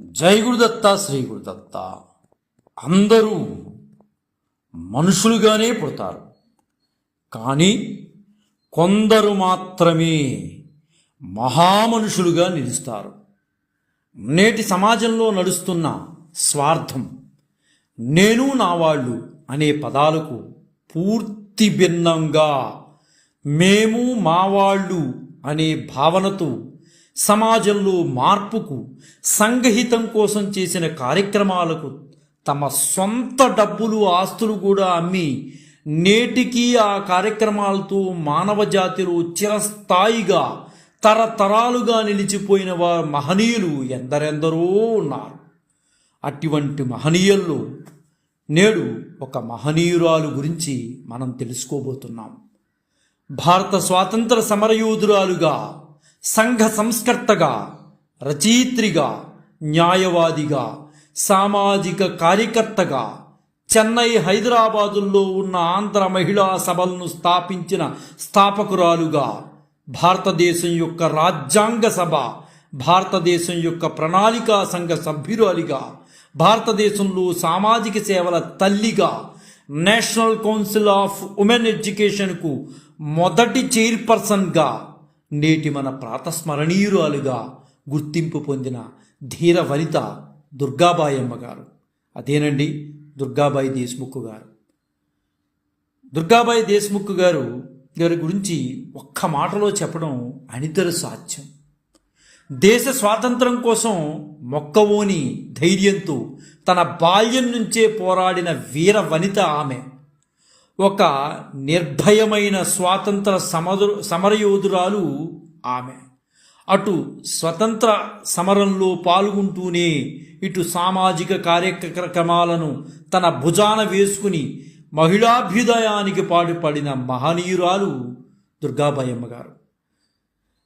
జై గురుదత్త శ్రీ గురుదత్త. అందరూ మనుషులుగానే పుడతారు. కానీ కొందరు మాత్రమే మహామనుషులుగా నిలుస్తారు. నేటి సమాజంలో నడుస్తున్న స్వార్థం నేను నా వాళ్ళు అనే పదాలకు పూర్తి భిన్నంగా మేము మా వాళ్ళు అనే భావనతో సమాజంలో మార్పుకు సంఘహితం కోసం చేసిన కార్యక్రమాలకు తమ సొంత డబ్బులు ఆస్తులు కూడా అమ్మి నేటికి ఆ కార్యక్రమాలతో మానవ జాతిలో చిరస్థాయిగా తరతరాలుగా నిలిచిపోయిన వారు మహనీయులు ఎందరెందరో ఉన్నారు. అటువంటి మహనీయుల్లో నేడు ఒక మహనీయురాలు గురించి మనం తెలుసుకోబోతున్నాం. భారత స్వాతంత్ర సమరయోధురాలుగా సంఘ సంస్కర్తగా రచయిత్రిగా న్యాయవాదిగా సామాజిక కార్యకర్తగా చెన్నై హైదరాబాదుల్లో ఉన్న ఆంధ్ర మహిళా సభలను స్థాపించిన స్థాపకురాలుగా భారతదేశం యొక్క రాజ్యాంగ సభ భారతదేశం యొక్క ప్రణాళికా సంఘ సభ్యురాలిగా భారతదేశంలో సామాజిక సేవల తల్లిగా నేషనల్ కౌన్సిల్ ఆఫ్ ఉమెన్ ఎడ్యుకేషన్కు మొదటి చైర్పర్సన్గా నేటి మన ప్రాతస్మరణీయురాలుగా గుర్తింపు పొందిన ధీర వనిత దుర్గాబాయమ్మ గారు అదేనండి దుర్గాబాయి దేశ్ముఖ్ గారు. దుర్గాబాయి దేశ్ముఖ్ గారు గారి గురించి ఒక్క మాటలో చెప్పడం అనితర సాధ్యం. దేశ స్వాతంత్రం కోసం మొక్కవోని ధైర్యంతో తన బాల్యం నుంచే పోరాడిన వీర వనిత ఆమె ఒక నిర్భయమైన స్వాతంత్ర సమరు సమరయోధురాలు ఆమె. అటు స్వతంత్ర సమరంలో పాల్గొంటూనే ఇటు సామాజిక కార్యక్రమాలను తన భుజాన వేసుకుని మహిళాభ్యుదయానికి పాటుపడిన మహనీయురాలు దుర్గాబాయమ్మ గారు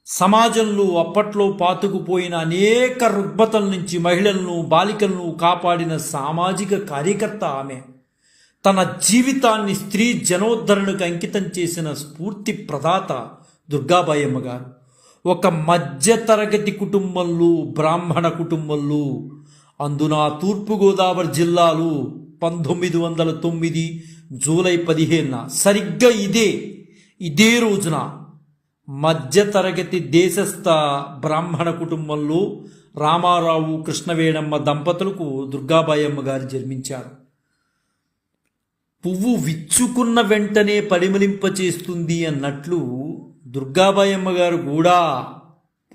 సమాజంలో అప్పట్లో పాతుకుపోయిన అనేక రుగ్మతల నుంచి మహిళలను బాలికలను కాపాడిన సామాజిక కార్యకర్త ఆమె. తన జీవితాన్ని స్త్రీ జనోద్ధరణకు అంకితం చేసిన స్ఫూర్తి ప్రదాత దుర్గాబాయమ్మ గారు ఒక మధ్యతరగతి కుటుంబంలో బ్రాహ్మణ కుటుంబంలో అందున తూర్పుగోదావరి జిల్లాలో పంతొమ్మిది వందల తొమ్మిది జూలై పదిహేనున సరిగ్గా ఇదే ఇదే రోజున మధ్యతరగతి దేశస్థ బ్రాహ్మణ కుటుంబంలో రామారావు కృష్ణవేణమ్మ దంపతులకు దుర్గాబాయమ్మ గారు జన్మించారు. పువ్వు విచ్చుకున్న వెంటనే పరిమళింపచేస్తుంది అన్నట్లు దుర్గాబాయమ్మ గారు కూడా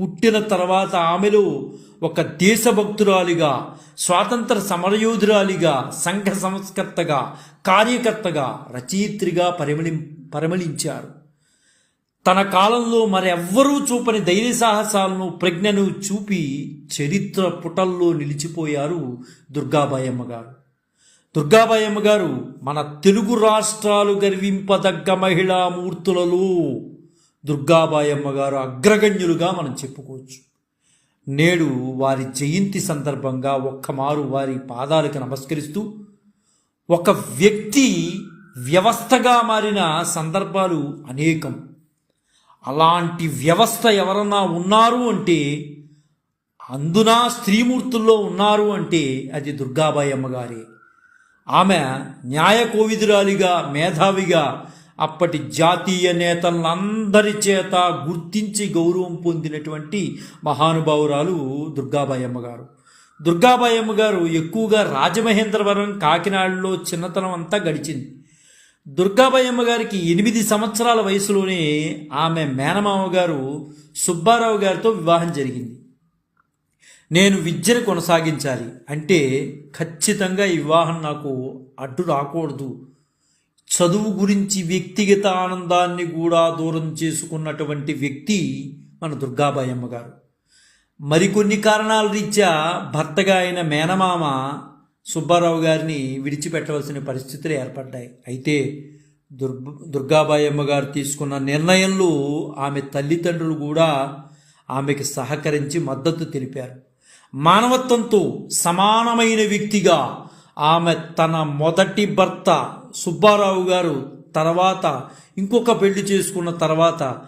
పుట్టిన తర్వాత ఆమెలో ఒక దేశభక్తురాలిగా స్వాతంత్ర సమరయోధురాలిగా సంఘ సంస్కర్తగా కార్యకర్తగా రచయిత్రిగా పరిమళి పరిమళించారు. తన కాలంలో మరెవ్వరూ చూపని ధైర్య సాహసాలను ప్రజ్ఞను చూపి చరిత్ర పుటల్లో నిలిచిపోయారు దుర్గాబాయమ్మ గారు దుర్గాబాయమ్మ గారు మన తెలుగు రాష్ట్రాలు గర్వింపదగ్గ మహిళా మూర్తులలో దుర్గాబాయమ్మ గారు అగ్రగణ్యులుగా మనం చెప్పుకోవచ్చు. నేడు వారి జయంతి సందర్భంగా ఒక్కమారు వారి పాదాలకు నమస్కరిస్తూ ఒక వ్యక్తి వ్యవస్థగా మారిన సందర్భాలు అనేకం. అలాంటి వ్యవస్థ ఎవరన్నా ఉన్నారు అంటే అందునా స్త్రీమూర్తుల్లో ఉన్నారు అంటే అది దుర్గాబాయి అమ్మగారే ఆమె న్యాయ కోవిదురాలిగా మేధావిగా అప్పటి జాతీయ నేతలందరి చేత గుర్తించి గౌరవం పొందినటువంటి మహానుభావురాలు దుర్గాబాయి అమ్మగారు. దుర్గాబాయమ్మ అమ్మగారు ఎక్కువగా రాజమహేంద్రవరం కాకినాడలో చిన్నతనం అంతా గడిచింది. దుర్గాబాయమ్మ గారికి ఎనిమిది సంవత్సరాల వయసులోనే ఆమె మేనమామ గారు సుబ్బారావు గారితో వివాహం జరిగింది. నేను విద్యను కొనసాగించాలి అంటే ఖచ్చితంగా ఈ వివాహం నాకు అడ్డు రాకూడదు. చదువు గురించి వ్యక్తిగత ఆనందాన్ని కూడా దూరం చేసుకున్నటువంటి వ్యక్తి మన దుర్గాబాయమ్మ గారు మరికొన్ని కారణాల రీత్యా భర్తగా అయిన మేనమామ సుబ్బారావు గారిని విడిచిపెట్టవలసిన పరిస్థితులు ఏర్పడ్డాయి. అయితే దుర్గ దుర్గాబాయమ్మ గారు తీసుకున్న నిర్ణయంలో ఆమె తల్లిదండ్రులు కూడా ఆమెకి సహకరించి మద్దతు తెలిపారు. మానవత్వంతో సమానమైన వ్యక్తిగా ఆమె తన మొదటి భర్త సుబ్బారావు గారు తర్వాత ఇంకొక పెళ్ళి చేసుకున్న తర్వాత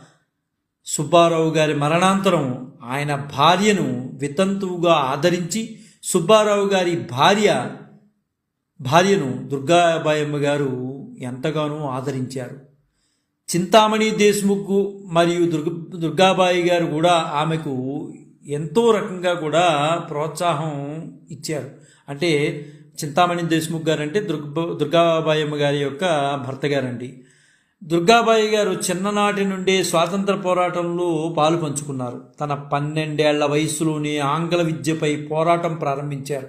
సుబ్బారావు గారి మరణాంతరం ఆయన భార్యను వితంతువుగా ఆదరించి సుబ్బారావు గారి భార్య భార్యను దుర్గాబాయమ్మ గారు ఎంతగానో ఆదరించారు. చింతామణి దేశ్ముఖ్ మరియు దుర్గ దుర్గాబాయి గారు కూడా ఆమెకు ఎంతో రకంగా కూడా ప్రోత్సాహం ఇచ్చారు. అంటే చింతామణి దేశ్ముఖ్ గారంటే దుర్గ దుర్గాబాయమ్మ గారి యొక్క భర్త గారండి. దుర్గాబాయి గారు చిన్ననాటి నుండే స్వాతంత్ర పోరాటంలో పాలు పంచుకున్నారు. తన పన్నెండేళ్ళ వయసులోనే ఆంగ్ల విద్యపై పోరాటం ప్రారంభించారు.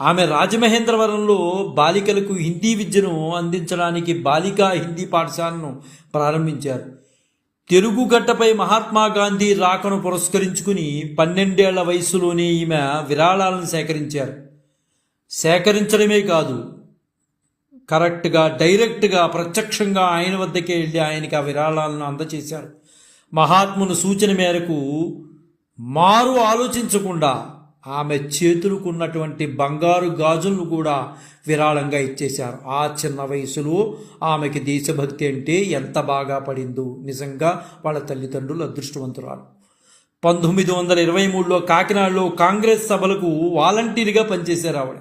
ఆమె రాజమహేంద్రవరంలో బాలికలకు హిందీ విద్యను అందించడానికి బాలికా హిందీ పాఠశాలను ప్రారంభించారు. తెలుగు గడ్డపై మహాత్మా గాంధీ రాకను పురస్కరించుకుని పన్నెండేళ్ళ వయసులోనే ఈమె విరాళాలను సేకరించారు. సేకరించడమే కాదు కరెక్ట్గా డైరెక్ట్గా ప్రత్యక్షంగా ఆయన వద్దకే వెళ్ళి ఆయనకి ఆ విరాళాలను అందచేశారు. మహాత్ముని సూచన మేరకు మారు ఆలోచించకుండా ఆమె చేతులకున్నటువంటి బంగారు గాజులను కూడా విరాళంగా ఇచ్చేశారు. ఆ చిన్న వయసులో ఆమెకి దేశభక్తి అంటే ఎంత బాగా పడిందో. నిజంగా వాళ్ళ తల్లిదండ్రులు అదృష్టవంతురాలు. పంతొమ్మిది వందల ఇరవై మూడులో కాకినాడలో కాంగ్రెస్ సభలకు వాలంటీర్గా పనిచేశారు ఆవిడ.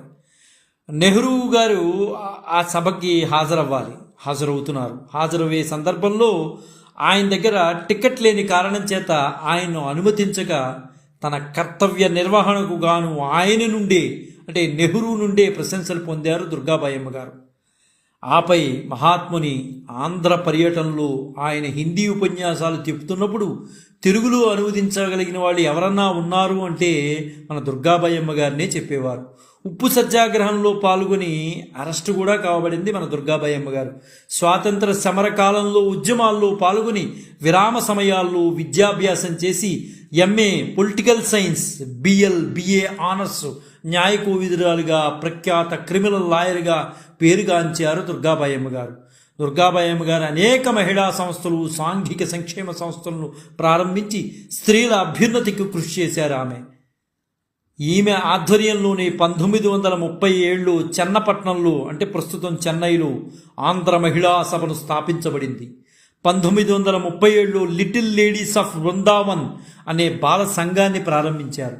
నెహ్రూ గారు ఆ- సభకి హాజరవ్వాలి హాజరవుతున్నారు. హాజరయ్యే సందర్భంలో ఆయన దగ్గర టికెట్ లేని కారణం చేత ఆయన్ను అనుమతించక తన కర్తవ్య నిర్వహణకు గాను ఆయన నుండి అంటే నెహ్రూ నుండే ప్రశంసలు పొందారు దుర్గాబాయమ్మ గారు. ఆపై మహాత్ముని ఆంధ్ర పర్యటనలో ఆయన హిందీ ఉపన్యాసాలు చెప్తున్నప్పుడు తెలుగులో అనువదించగలిగిన వాళ్ళు ఎవరన్నా ఉన్నారు అంటే మన దుర్గాబాయమ్మ గారినే చెప్పేవారు. ఉప్పు సత్యాగ్రహంలో పాల్గొని అరెస్టు కూడా కావబడింది మన దుర్గాబాయమ్మ గారు స్వాతంత్ర సమర కాలంలో ఉద్యమాల్లో పాల్గొని విరామ సమయాల్లో విద్యాభ్యాసం చేసి MA political science BL BA honours న్యాయకోవిదురాలుగా ప్రఖ్యాత క్రిమినల్ లాయర్గా పేరుగాంచారు దుర్గాబాయమ్మ గారు దుర్గాబాయమ్మ గారు అనేక మహిళా సంస్థలు సాంఘిక సంక్షేమ సంస్థలను ప్రారంభించి స్త్రీల అభ్యున్నతికి కృషి చేశారు ఆమె. ఈమె ఆధ్వర్యంలోనే పంతొమ్మిది వందల ముప్పై ఏళ్ళు చెన్నపట్నంలో అంటే ప్రస్తుతం చెన్నైలో ఆంధ్ర మహిళా సభను స్థాపించబడింది. పంతొమ్మిది వందల ముప్పై ఏళ్ళు లిటిల్ లేడీస్ ఆఫ్ వృందావన్ అనే బాల సంఘాన్ని ప్రారంభించారు.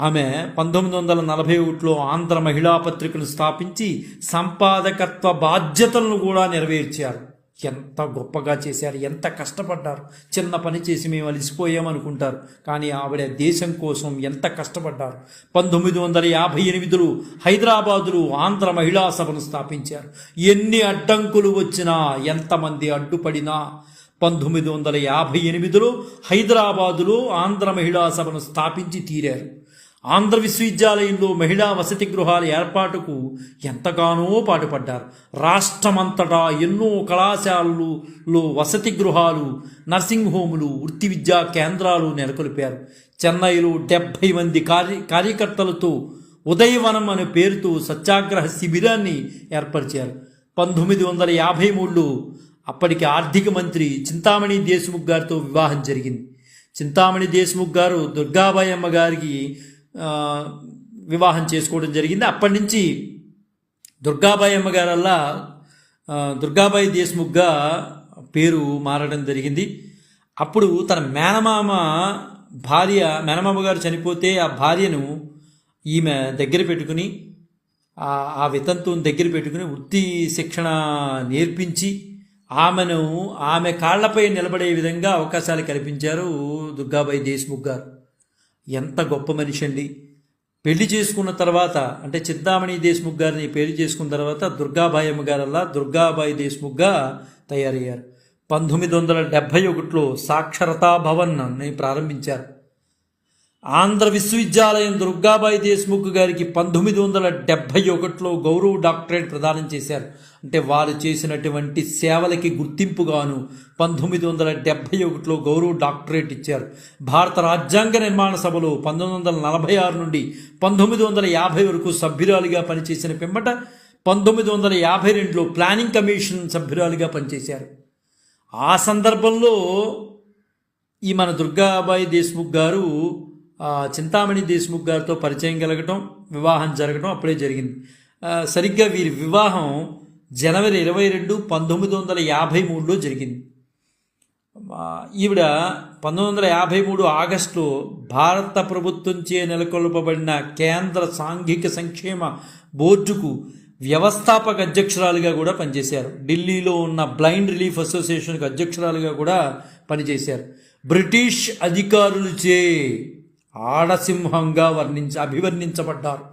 ఆమె పంతొమ్మిది వందల నలభై ఒకటిలో ఆంధ్ర మహిళా పత్రికను స్థాపించి సంపాదకత్వ బాధ్యతలను కూడా నెరవేర్చారు. ఎంత గొప్పగా చేశారు ఎంత కష్టపడ్డారు. చిన్న పని చేసి మేము అలసిపోయామనుకుంటారు కానీ ఆవిడ దేశం కోసం ఎంత కష్టపడ్డారు. పంతొమ్మిది వందల యాభై ఎనిమిదిలో హైదరాబాదులో ఆంధ్ర మహిళా సభను స్థాపించారు. ఎన్ని అడ్డంకులు వచ్చినా ఎంతమంది అడ్డుపడినా పంతొమ్మిది వందల యాభై ఎనిమిదిలో హైదరాబాదులో ఆంధ్ర మహిళా సభను స్థాపించి తీరారు. ఆంధ్ర విశ్వవిద్యాలయంలో మహిళా వసతి గృహాల ఏర్పాటుకు ఎంతగానో పాటుపడ్డారు. రాష్ట్రమంతటా ఎన్నో కళాశాలలు వసతి గృహాలు నర్సింగ్ హోములు వృత్తి విద్యా కేంద్రాలు నెలకొల్పారు. చెన్నైలో డెబ్భై మంది కార్య కార్యకర్తలతో ఉదయవనం అనే పేరుతో సత్యాగ్రహ శిబిరాన్ని ఏర్పరిచారు. పంతొమ్మిది వందల యాభై మూడులో అప్పటికి ఆర్థిక మంత్రి చింతామణి దేశ్ముఖ్ గారితో వివాహం జరిగింది. చింతామణి దేశ్ముఖ్ గారు దుర్గాబాయమ్మ గారికి వివాహం చేసుకోవడం జరిగింది. అప్పటి నుంచి దుర్గాబాయి అమ్మగారల్లా దుర్గాబాయి దేశ్ముఖ్గా పేరు మారడం జరిగింది. అప్పుడు తన మేనమామ భార్య మేనమామ గారు చనిపోతే ఆ భార్యను ఈమె దగ్గర పెట్టుకుని ఆ ఆ వితంతువుని దగ్గర పెట్టుకుని వృత్తి శిక్షణ నేర్పించి ఆమెను ఆమె కాళ్ళపై నిలబడే విధంగా అవకాశాలు కల్పించారు దుర్గాబాయి దేశ్ముఖ్ గారు. ఎంత గొప్ప మనిషి అండి. పెళ్ళి చేసుకున్న తర్వాత అంటే చింతామణి దేశ్ముఖ్ గారిని పెళ్ళి చేసుకున్న తర్వాత దుర్గాబాయి అమ్మ గారల్లా దుర్గాబాయి దేశ్ముఖ్గా తయారయ్యారు. పంతొమ్మిది వందల డెబ్భై ఒకటిలో సాక్షరతా భవన్ని ప్రారంభించారు. ఆంధ్ర విశ్వవిద్యాలయం దుర్గాబాయి దేశ్ముఖ్ గారికి పంతొమ్మిది వందల డెబ్భై ఒకటిలో గౌరవ డాక్టరేట్ ప్రదానం చేశారు. అంటే వారు చేసినటువంటి సేవలకి గుర్తింపుగాను పంతొమ్మిది వందల డెబ్భై ఒకటిలో గౌరవ డాక్టరేట్ ఇచ్చారు. భారత రాజ్యాంగ నిర్మాణ సభలో పంతొమ్మిది వందల నలభై ఆరు నుండి పంతొమ్మిది వందల యాభై వరకు సభ్యురాలిగా పనిచేసిన పిమ్మట పంతొమ్మిది వందల యాభై రెండులో ప్లానింగ్ కమిషన్ సభ్యురాలిగా పనిచేశారు. ఆ సందర్భంలో ఈ మన దుర్గాబాయి దేశ్ముఖ్ గారు చింతామణి దేశ్ముఖ్ గారితో పరిచయం కలగటం వివాహం జరగటం అప్పుడే జరిగింది. సరిగ్గా వీరి వివాహం జనవరి ఇరవై రెండు పంతొమ్మిది వందల యాభై మూడులో జరిగింది. ఈవిడ పంతొమ్మిది వందల యాభై మూడు ఆగస్టు భారత ప్రభుత్వంచే నెలకొల్పబడిన కేంద్ర సాంఘిక సంక్షేమ బోర్డుకు వ్యవస్థాపక అధ్యక్షురాలుగా కూడా పనిచేశారు. ఢిల్లీలో ఉన్న బ్లైండ్ రిలీఫ్ అసోసియేషన్కి అధ్యక్షురాలుగా కూడా పనిచేశారు. బ్రిటిష్ అధికారులచే ఆడసింహంగా వర్ణించ అభివర్ణించబడ్డారు.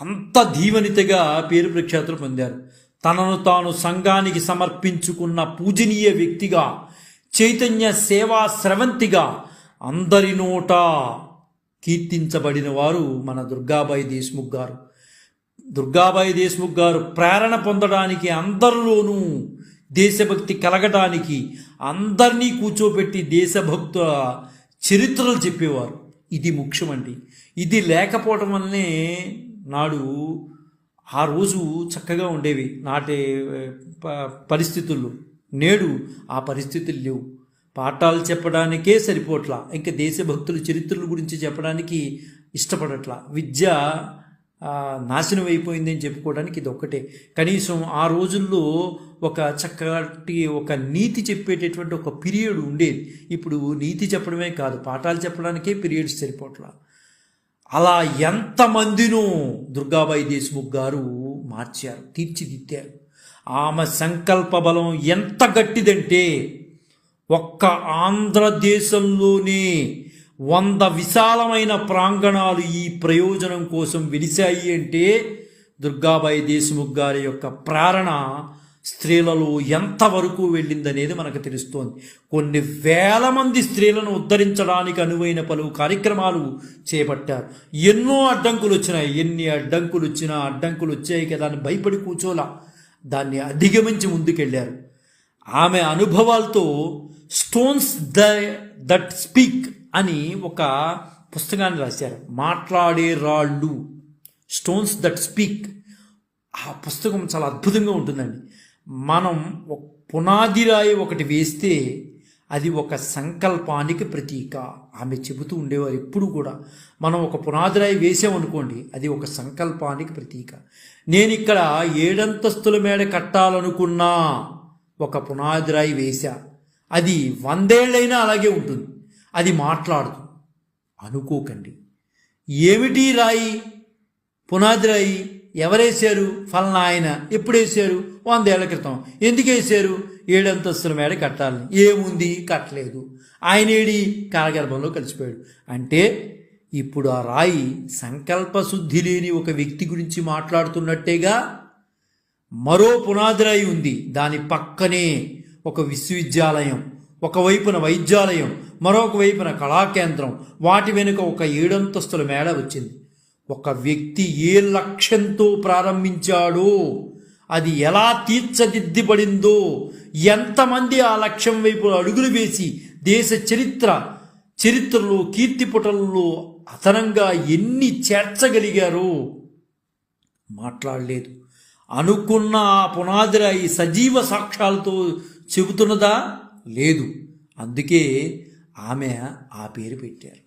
అంత ధీవనితగా పేరు ప్రఖ్యాతులు పొందారు. తనను తాను సంఘానికి సమర్పించుకున్న పూజనీయ వ్యక్తిగా చైతన్య సేవా స్రవంతిగా అందరి నోట కీర్తించబడిన వారు మన దుర్గాబాయి దేశ్ముఖ్ గారు. దుర్గాబాయి దేశ్ముఖ్ గారు ప్రేరణ పొందడానికి అందరిలోనూ దేశభక్తి కలగడానికి అందరినీ కూర్చోబెట్టి దేశభక్తుల చరిత్రలు చెప్పేవారు. ఇది ముఖ్యమండి. ఇది లేకపోవటం వల్లనే నాడు ఆ రోజు చక్కగా ఉండేవి నాటి ప- పరిస్థితుల్లో నేడు ఆ పరిస్థితులు లేవు. పాఠాలు చెప్పడానికే సరిపోట్లా ఇంకా దేశభక్తుల చరిత్రల గురించి చెప్పడానికి ఇష్టపడట్లా. విద్య నాశనం అయిపోయిందని చెప్పుకోవడానికి ఇది ఒక్కటే కనీసం ఆ రోజుల్లో ఒక చక్కటి ఒక నీతి చెప్పేటటువంటి ఒక పీరియడ్ ఉండేది. ఇప్పుడు నీతి చెప్పడమే కాదు పాఠాలు చెప్పడానికే పీరియడ్స్ సరిపోట్ల. అలా ఎంతమందినో దుర్గాబాయి దేశ్ముఖ్ గారు మార్చారు తీర్చిదిద్దారు. ఆమె సంకల్ప బలం ఎంత గట్టిదంటే ఒక్క ఆంధ్రదేశంలోనే వంద విశాలమైన ప్రాంగణాలు ఈ ప్రయోజనం కోసం వెలిశాయి అంటే దుర్గాబాయి దేశముఖ్ గారి యొక్క ప్రేరణ స్త్రీలలో ఎంతవరకు వెళ్ళిందనేది మనకు తెలుస్తోంది. కొన్ని వేల మంది స్త్రీలను ఉద్ధరించడానికి అనువైన పలు కార్యక్రమాలు చేపట్టారు. ఎన్నో అడ్డంకులు వచ్చినాయి. ఎన్ని అడ్డంకులు వచ్చినా అడ్డంకులు వచ్చాయి కదా అని భయపడి కూర్చోలా. దాన్ని అధిగమించి ముందుకెళ్ళారు ఆమె అనుభవాలతో స్టోన్స్ ద దట్ స్పీక్ అని ఒక పుస్తకాన్ని రాశారు. మాట్లాడే రాళ్ళు స్టోన్స్ దట్ స్పీక్ ఆ పుస్తకం చాలా అద్భుతంగా ఉంటుందండి. మనం ఒక పునాది రాయి ఒకటి వేస్తే అది ఒక సంకల్పానికి ప్రతీక. ఆమె చెబుతూ ఉండేవారు ఎప్పుడు కూడా. మనం ఒక పునాదిరాయి వేసామనుకోండి అది ఒక సంకల్పానికి ప్రతీక. నేను ఇక్కడ ఏడంతస్తుల మేడ కట్టాలనుకున్నా ఒక పునాదిరాయి వేశా. అది వందేళ్ళైనా అలాగే ఉంటుంది. అది మాట్లాడదు. అనుకోకండి. ఏమిటి రాయి? పునాది రాయి ఎవరేశారు? ఫలనా ఆయన ఎప్పుడేశారు? వందేళ్ళ క్రితం ఎందుకు వేశారు ఏడంతస్తుల మేడ కట్టాలని. ఏముంది? కట్టలేదు. ఆయన ఏడి? కాలగర్భంలో కలిసిపోయాడు. అంటే ఇప్పుడు ఆ రాయి సంకల్ప శుద్ధి లేని ఒక వ్యక్తి గురించి మాట్లాడుతున్నట్టేగా మరో పునాదిరాయి ఉంది. దాని పక్కనే ఒక విశ్వవిద్యాలయం ఒకవైపున వైద్యాలయం మరొక వైపున కళాకేంద్రం. వాటి వెనుక ఒక ఏడంతస్తుల మేడ వచ్చింది. ఒక వ్యక్తి ఏ లక్ష్యంతో ప్రారంభించాడో అది ఎలా తీర్చదిద్దబడిందో ఎంతమంది ఆ లక్ష్యం వైపు అడుగులు వేసి దేశ చరిత్ర చరిత్రలో కీర్తిపుటల్లో అదనంగా ఎన్ని చేర్చగలిగారో మాట్లాడలేదు. అనుకున్న ఆ పునాదిరాయి సజీవ సాక్ష్యాలతో చెబుతున్నదా? లేదు. అందుకే ఆమె ఆ పేరు పెట్టారు.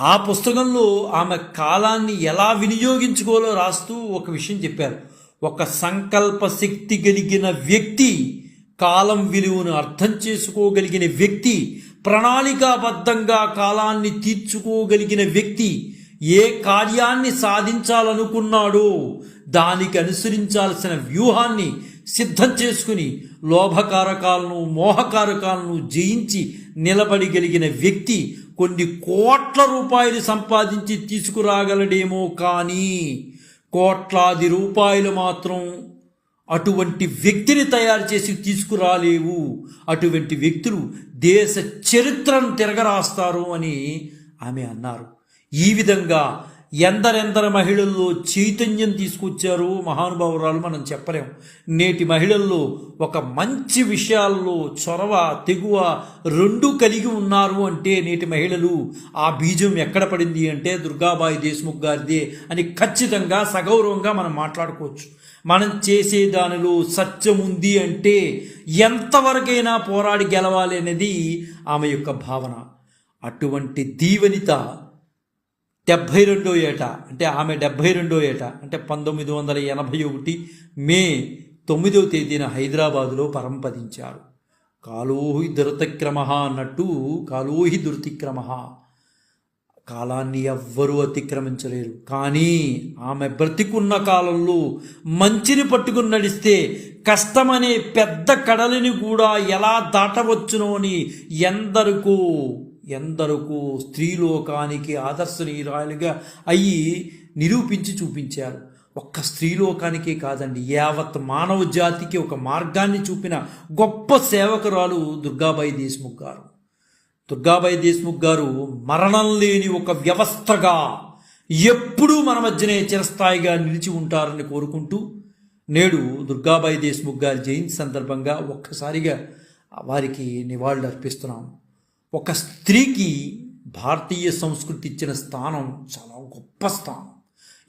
ఆ పుస్తకంలో ఆమె కాలాన్ని ఎలా వినియోగించుకోవాలో రాస్తూ ఒక విషయం చెప్పారు. ఒక సంకల్ప శక్తి కలిగిన వ్యక్తి కాలం విలువను అర్థం చేసుకోగలిగిన వ్యక్తి ప్రణాళికాబద్ధంగా కాలాన్ని తీర్చుకోగలిగిన వ్యక్తి ఏ కార్యాన్ని సాధించాలనుకున్నాడో దానికి అనుసరించాల్సిన వ్యూహాన్ని సిద్ధం చేసుకుని లోభకారకాలను మోహకారకాలను జయించి నిలబడిగలిగిన వ్యక్తి కొన్ని కోట్ల రూపాయలు సంపాదించి తీసుకురాగలడేమో కానీ కోట్లాది రూపాయలు మాత్రం అటువంటి వ్యక్తిని తయారు చేసి తీసుకురాలేవు. అటువంటి వ్యక్తులు దేశ చరిత్రను తిరగరాస్తారు అని ఆమె అన్నారు. ఈ విధంగా ఎందరెందరు మహిళల్లో చైతన్యం తీసుకొచ్చారు మహానుభావురాలు మనం చెప్పలేం నేటి మహిళల్లో ఒక మంచి విషయాల్లో చొరవ తెగువ రెండు కలిగి ఉన్నారు అంటే నేటి మహిళలు ఆ బీజం ఎక్కడ పడింది అంటే దుర్గాబాయి దేశ్ముఖ్ గారిదే అని ఖచ్చితంగా సగౌరవంగా మనం మాట్లాడుకోవచ్చు. మనం చేసే దానిలో సత్యం ఉంది అంటే ఎంతవరకైనా పోరాడి గెలవాలి అనేది ఆమె యొక్క భావన. అటువంటి దీవెనిత డెబ్భై రెండో ఏట. అంటే ఆమె డెబ్భై రెండో ఏట. అంటే పంతొమ్మిది వందల ఎనభై ఒకటి మే తొమ్మిదవ తేదీన హైదరాబాదులో పరంపదించారు. కాలోహి దురతిక్రమ అన్నట్టు కాలోహి దుర్తిక్రమ. కాలాన్ని ఎవ్వరూ అతిక్రమించలేరు. కానీ ఆమె బ్రతికున్న కాలంలో మంచిని పట్టుకుని నడిస్తే కష్టమనే పెద్ద కడలిని కూడా ఎలా దాటవచ్చునో అని ఎందరికో ఎందరకు స్త్రీలోకానికి ఆదర్శనీయురాలుగా అయ్యి నిరూపించి చూపించారు. ఒక్క స్త్రీలోకానికే కాదండి యావత్ మానవ జాతికి ఒక మార్గాన్ని చూపిన గొప్ప సేవకురాలు దుర్గాబాయి దేశ్ముఖ్ గారు. దుర్గాబాయి దేశ్ముఖ్ గారు మరణం లేని ఒక వ్యవస్థగా ఎప్పుడూ మన మధ్యనే చిరస్థాయిగా నిలిచి ఉంటారని కోరుకుంటూ నేడు దుర్గాబాయి దేశ్ముఖ్ గారి జయంతి సందర్భంగా ఒక్కసారిగా వారికి నివాళులు అర్పిస్తున్నాము ఒక స్త్రీకి భారతీయ సంస్కృతి ఇచ్చిన స్థానం చాలా గొప్ప స్థానం.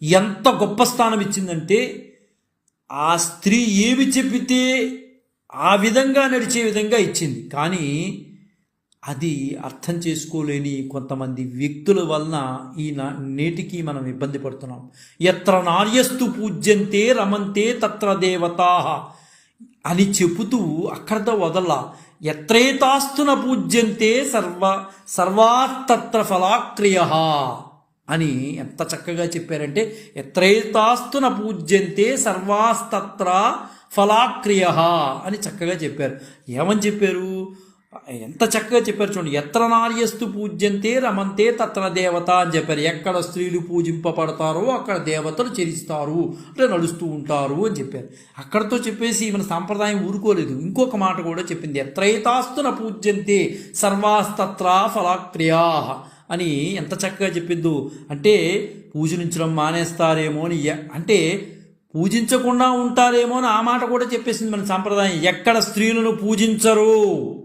ఎంత గొప్ప స్థానం ఇచ్చిందంటే ఆ స్త్రీ ఏమి చెప్పితే ఆ విధంగా నడిచే విధంగా ఇచ్చింది. కానీ అది అర్థం చేసుకోలేని కొంతమంది వ్యక్తుల వలన ఈ నేటికి మనం ఇబ్బంది పడుతున్నాం. ఎత్ర నార్యస్తు పూజ్యంతే రమంతే తత్ర దేవతా అని చెబుతూ అక్కడతో వదల ఎత్రేతాస్తున పూజ్యంతే సర్వ సర్వాత్తత్ర ఫలాక్రియ అని ఎంత చక్కగా చెప్పారంటే ఎత్రేతాస్తున పూజ్యంతే సర్వాస్తత్ర ఫలాక్రియ అని చక్కగా చెప్పారు. ఏమని చెప్పారు? ఎంత చక్కగా చెప్పారు చూడండి. ఎత్ర నార్యస్తు పూజ్యంతే రమంతే తత్ర దేవత అని చెప్పారు. ఎక్కడ స్త్రీలు పూజింపబడతారో అక్కడ దేవతలు చెరిస్తారు. అంటే నడుస్తూ ఉంటారు అని చెప్పారు. అక్కడతో చెప్పేసి మన సాంప్రదాయం ఊరుకోలేదు. ఇంకొక మాట కూడా చెప్పింది. ఎత్రైతాస్తున పూజ్యంతే సర్వాస్తత్ర ఫలాక్రియా అని ఎంత చక్కగా చెప్పిందో. అంటే పూజనించడం మానేస్తారేమో అని ఎ- అంటే పూజించకుండా ఉంటారేమో అని ఆ మాట కూడా చెప్పేసింది మన సాంప్రదాయం. ఎక్కడ స్త్రీలను పూజించరు?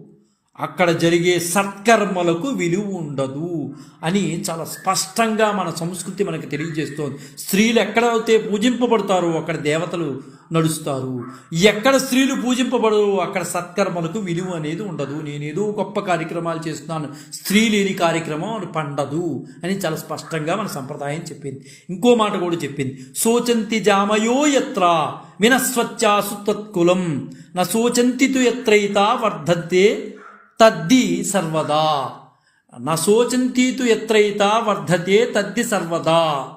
అక్కడ జరిగే సత్కర్మలకు విలువ ఉండదు అని చాలా స్పష్టంగా మన సంస్కృతి మనకు తెలియజేస్తోంది. స్త్రీలు ఎక్కడైతే పూజింపబడతారో అక్కడ దేవతలు నడుస్తారు. ఎక్కడ స్త్రీలు పూజింపబడరు అక్కడ సత్కర్మలకు విలువ అనేది ఉండదు. నేనేదో గొప్ప కార్యక్రమాలు చేస్తున్నాను స్త్రీ లేని కార్యక్రమం అని పండదు అని చాలా స్పష్టంగా మన సంప్రదాయం చెప్పింది. ఇంకో మాట కూడా చెప్పింది. సోచంతి జామయో యత్ర వినస్వచ్చాసు తత్కులం. నా శోచంతి తు ఎత్రైత వర్ధంతే తద్ది సర్వదా. నా ఎత్రైత వర్ధతే తద్ది సర్వదా.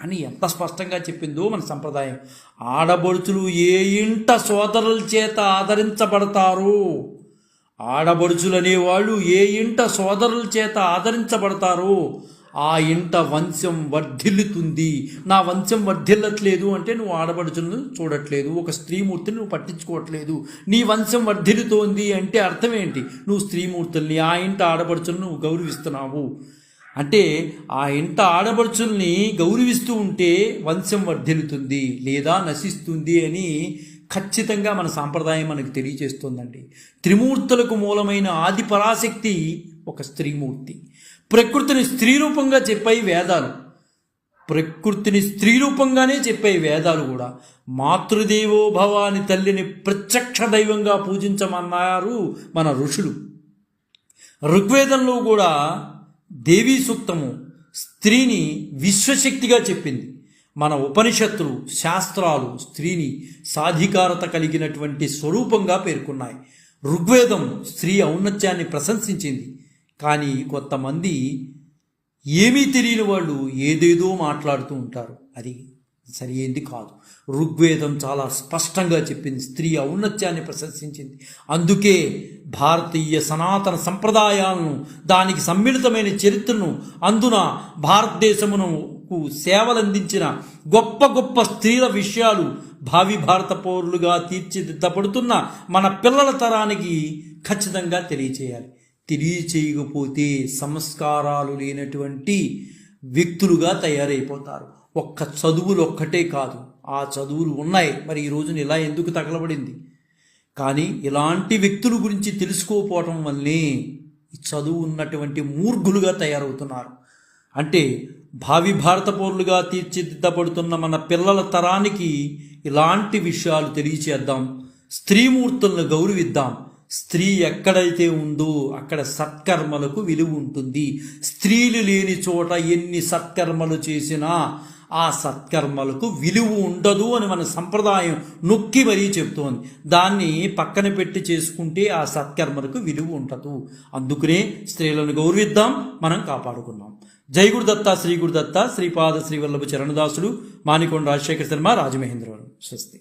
అని ఎంత స్పష్టంగా చెప్పిందో మన సంప్రదాయం. ఆడబడుచులు ఏ ఇంట సోదరుల చేత ఆదరించబడతారు? ఆడబడుచులు అనేవాళ్ళు ఏ ఇంట సోదరుల చేత ఆదరించబడతారు? ఆ ఇంట వంశం వర్ధిల్లుతుంది. నా వంశం వర్ధిల్లట్లేదు అంటే నువ్వు ఆడబడుచులను చూడట్లేదు. ఒక స్త్రీమూర్తిని నువ్వు పట్టించుకోవట్లేదు. నీ వంశం వర్ధిల్లుతోంది అంటే అర్థం ఏంటి నువ్వు స్త్రీమూర్తుల్ని ఆ ఇంట ఆడబడుచులను నువ్వు గౌరవిస్తున్నావు. అంటే ఆ ఇంట ఆడబడుచుల్ని గౌరవిస్తూ ఉంటే వంశం వర్ధిల్లుతుంది లేదా నశిస్తుంది అని ఖచ్చితంగా మన సాంప్రదాయం మనకు తెలియజేస్తుందండి. త్రిమూర్తులకు మూలమైన ఆది పరాశక్తి ఒక స్త్రీమూర్తి. ప్రకృతిని స్త్రీ రూపంగా చెప్పాయి వేదాలు. ప్రకృతిని స్త్రీ రూపంగానే చెప్పాయి వేదాలు కూడా. మాతృదేవో భవాని తల్లిని ప్రత్యక్ష దైవంగా పూజించమన్నారు మన ఋషులు. ఋగ్వేదంలో కూడా దేవీ సూక్తము స్త్రీని విశ్వశక్తిగా చెప్పింది. మన ఉపనిషత్తులు శాస్త్రాలు స్త్రీని సాధికారత కలిగినటువంటి స్వరూపంగా పేర్కొన్నాయి. ఋగ్వేదం స్త్రీ ఔన్నత్యాన్ని ప్రశంసించింది. కానీ కొంతమంది ఏమీ తెలియని వాళ్ళు ఏదేదో మాట్లాడుతూ ఉంటారు. అది సరియైంది కాదు. ఋగ్వేదం చాలా స్పష్టంగా చెప్పింది. స్త్రీ ఔన్నత్యాన్ని ప్రశంసించింది. అందుకే భారతీయ సనాతన సంప్రదాయాలను దానికి సమ్మిళితమైన చరిత్రను అందున భారతదేశమునకు సేవలందించిన గొప్ప గొప్ప స్త్రీల విషయాలు భావి భారత పౌరులుగా తీర్చిదిద్దబడుతున్న మన పిల్లల తరానికి ఖచ్చితంగా తెలియచేయాలి. తెలియచేయకపోతే సంస్కారాలు లేనటువంటి వ్యక్తులుగా తయారైపోతారు. ఒక్క చదువులు ఒక్కటే కాదు ఆ చదువులు ఉన్నాయి. మరి ఈ రోజున ఇలా ఎందుకు తగలబడింది? కానీ ఇలాంటి వ్యక్తుల గురించి తెలుసుకోకపోవటం వల్లే ఈ చదువు ఉన్నటువంటి మూర్ఖులుగా తయారవుతున్నారు. అంటే భావి భారత పౌరులుగా తీర్చిదిద్దబడుతున్న మన పిల్లల తరానికి ఇలాంటి విషయాలు తెలియచేద్దాం స్త్రీమూర్తులను గౌరవిద్దాం స్త్రీ ఎక్కడైతే ఉందో అక్కడ సత్కర్మలకు విలువ ఉంటుంది. స్త్రీలు లేని చోట ఎన్ని సత్కర్మలు చేసినా ఆ సత్కర్మలకు విలువ ఉండదు అని మన సంప్రదాయం నొక్కి మరీ చెప్తోంది. దాన్ని పక్కన పెట్టి చేసుకుంటే ఆ సత్కర్మలకు విలువ ఉండదు. అందుకనే స్త్రీలను గౌరవిద్దాం మనం కాపాడుకున్నాం జై గురుదత్త శ్రీ గురుదత్త శ్రీపాద శ్రీవల్లభ చరణదాసుడు మానికొండ రాజశేఖర శర్మ రాజమహేంద్రవరం. స్వస్తి.